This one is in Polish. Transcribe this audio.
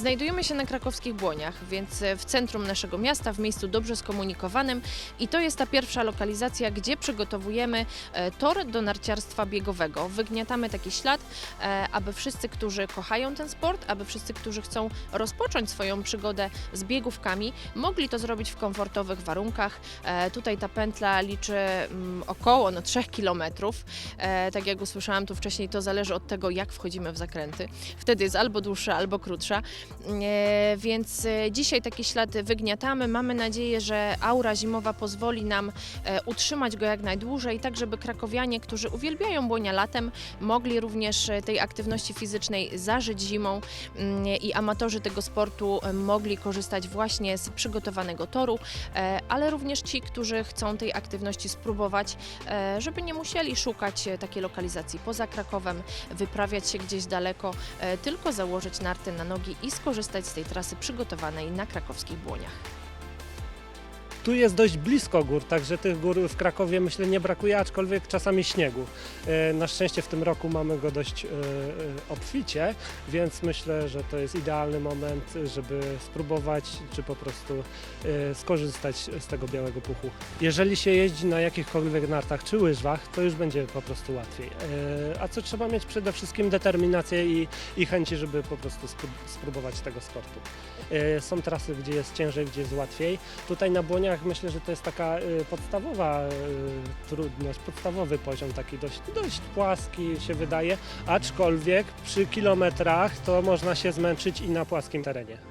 Znajdujemy się na krakowskich Błoniach, więc e, w centrum naszego miasta, w miejscu dobrze skomunikowanym i to jest ta pierwsza lokalizacja, gdzie przygotowujemy e, tor do narciarstwa biegowego. Wygniatamy taki ślad, e, aby wszyscy, którzy kochają ten sport, aby wszyscy, którzy chcą rozpocząć swoją przygodę z biegówkami, mogli to zrobić w komfortowych warunkach. Tutaj ta pętla liczy mm, około no, 3 km. Tak jak usłyszałam tu wcześniej, to zależy od tego, jak wchodzimy w zakręty. Wtedy jest albo dłuższa, albo krótsza. E, Więc e, dzisiaj taki ślad wygniatamy. Mamy nadzieję, że aura zimowa pozwoli nam e, utrzymać go jak najdłużej, tak żeby krakowianie, którzy uwielbiają błonia latem, mogli również tej aktywności fizycznej zażyć zimą mm, i amatorzy tego sportu mogli korzystać właśnie z przygotowanego toru, ale również ci, którzy chcą tej aktywności spróbować, żeby nie musieli szukać takiej lokalizacji poza Krakowem, wyprawiać się gdzieś daleko, tylko założyć narty na nogi i skorzystać z tej trasy przygotowanej na krakowskich błoniach. Tu jest dość blisko gór, także tych gór w Krakowie myślę nie brakuje, aczkolwiek czasami śniegu. E, Na szczęście w tym roku mamy go dość e, e, obficie, więc myślę, że to jest idealny moment, żeby spróbować, czy po prostu skorzystać z tego białego puchu. Jeżeli się jeździ na jakichkolwiek nartach czy łyżwach, to już będzie po prostu łatwiej. A co trzeba mieć przede wszystkim determinację i, i chęci, żeby po prostu spró- spróbować tego sportu. Są trasy, gdzie jest ciężej, gdzie jest łatwiej. Tutaj na Myślę, że to jest taka y, podstawowa y, trudność, podstawowy poziom taki dość, dość płaski się wydaje, aczkolwiek przy kilometrach to można się zmęczyć i na płaskim terenie.